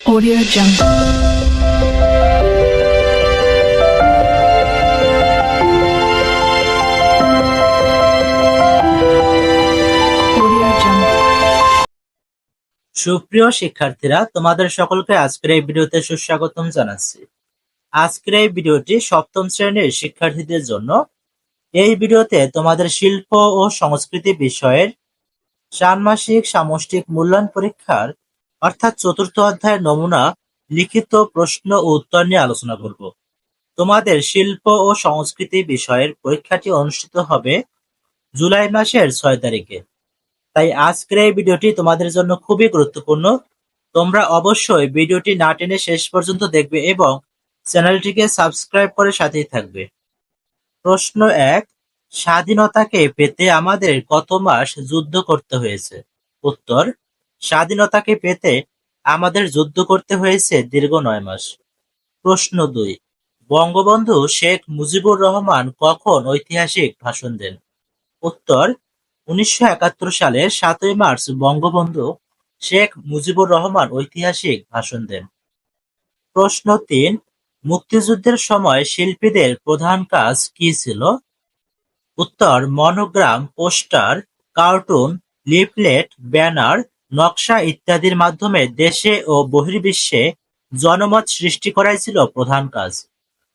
Audio Jungle. সুপ্রিয় শিক্ষার্থীরা, তোমাদের সকলকে আজকের এই ভিডিওতে সুস্বাগতম জানাচ্ছি। আজকের এই ভিডিওটি সপ্তম শ্রেণির শিক্ষার্থীদের জন্য। এই ভিডিওতে তোমাদের শিল্প ও সংস্কৃতি বিষয়ের ষান্মাসিক সামষ্টিক মূল্যায়ন পরীক্ষার অর্থাৎ চতুর্থ অধ্যায়ের নমুনা লিখিত প্রশ্ন ও উত্তর নিয়ে আলোচনা করব। তোমাদের শিল্প ও সংস্কৃতি বিষয়ের পরীক্ষাটি অনুষ্ঠিত হবে জুলাই মাসের ছয় তারিখে। তাই আজকের এই ভিডিওটি তোমাদের জন্য খুবই গুরুত্বপূর্ণ। তোমরা অবশ্যই ভিডিওটি না টেনে শেষ পর্যন্ত দেখবে এবং চ্যানেলটিকে সাবস্ক্রাইব করে সাথেই থাকবে। প্রশ্ন এক, স্বাধীনতাকে পেতে আমাদের কত মাস যুদ্ধ করতে হয়েছে? উত্তর স্বাধীনতাকে পেতে আমাদের যুদ্ধ করতে হয়েছে দীর্ঘ নয় মাস। প্রশ্ন দুই, বঙ্গবন্ধু শেখ মুজিবুর রহমান কখন ঐতিহাসিক ভাষণ দেন? উত্তর, উনিশশো একাত্তর সালের সাতই মার্চ বঙ্গবন্ধু শেখ মুজিবুর রহমান ঐতিহাসিক ভাষণ দেন। প্রশ্ন তিন, মুক্তিযুদ্ধের সময় শিল্পীদের প্রধান কাজ কি ছিল? উত্তর, monogram, poster, cartoon, leaflet, banner নকশা ইত্যাদির মাধ্যমে দেশে ও বহির্বিশ্বে জনমত সৃষ্টি করাই ছিল প্রধান কাজ।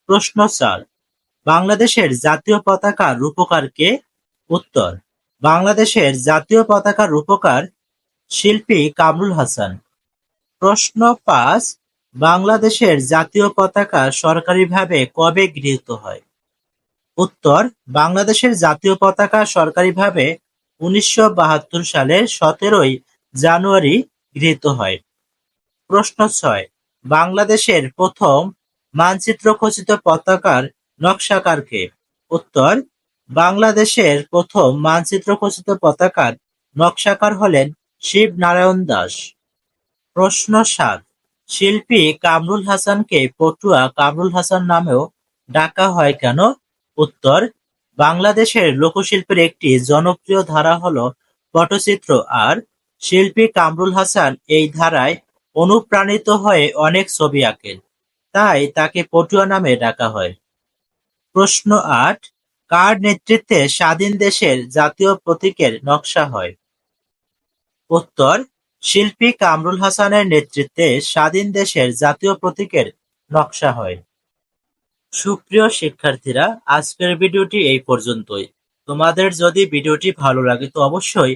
প্রশ্ন চার, বাংলাদেশের জাতীয় পতাকা রূপকার কে? উত্তর, বাংলাদেশের জাতীয় পতাকার রূপকার শিল্পী কামরুল হাসান। প্রশ্ন পাঁচ, বাংলাদেশের জাতীয় পতাকা সরকারিভাবে কবে গৃহীত হয়? উত্তর, বাংলাদেশের জাতীয় পতাকা সরকারিভাবে উনিশশো বাহাত্তর সালের সতেরোই জানুয়ারি গৃহীত হয়। প্রশ্ন ছয়, বাংলাদেশের প্রথম মানচিত্র খচিত পতাকার নকশাকার কে? উত্তর, বাংলাদেশের প্রথম মানচিত্র খচিত পতাকার নকশাকার হলেন শিব নারায়ণ দাস। প্রশ্ন সাত, শিল্পী কামরুল হাসানকে পটুয়া কামরুল হাসান নামেও ডাকা হয় কেন? উত্তর, বাংলাদেশের লোকশিল্পের একটি জনপ্রিয় ধারা হলো পটচিত্র আর শিল্পী কামরুল হাসান এই ধারায় অনুপ্রাণিত হয়ে অনেক ছবি আঁকেন। তাই তাকে পটুয়া নামে ডাকা হয়। প্রশ্ন আট, কার নেতৃত্বে স্বাধীন দেশের জাতীয় প্রতীকের নকশা হয়? উত্তর, শিল্পী কামরুল হাসানের নেতৃত্বে স্বাধীন দেশের জাতীয় প্রতীকের নকশা হয়। সুপ্রিয় শিক্ষার্থীরা, আজকের ভিডিওটি এই পর্যন্তই। তোমাদের যদি ভিডিওটি ভালো লাগে তো অবশ্যই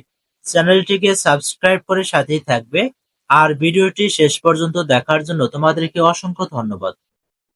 চ্যানেলটিকে সাবস্ক্রাইব করে সাথেই থাকবে। আর ভিডিওটি শেষ পর্যন্ত দেখার জন্য তোমাদেরকে অসংখ্য ধন্যবাদ।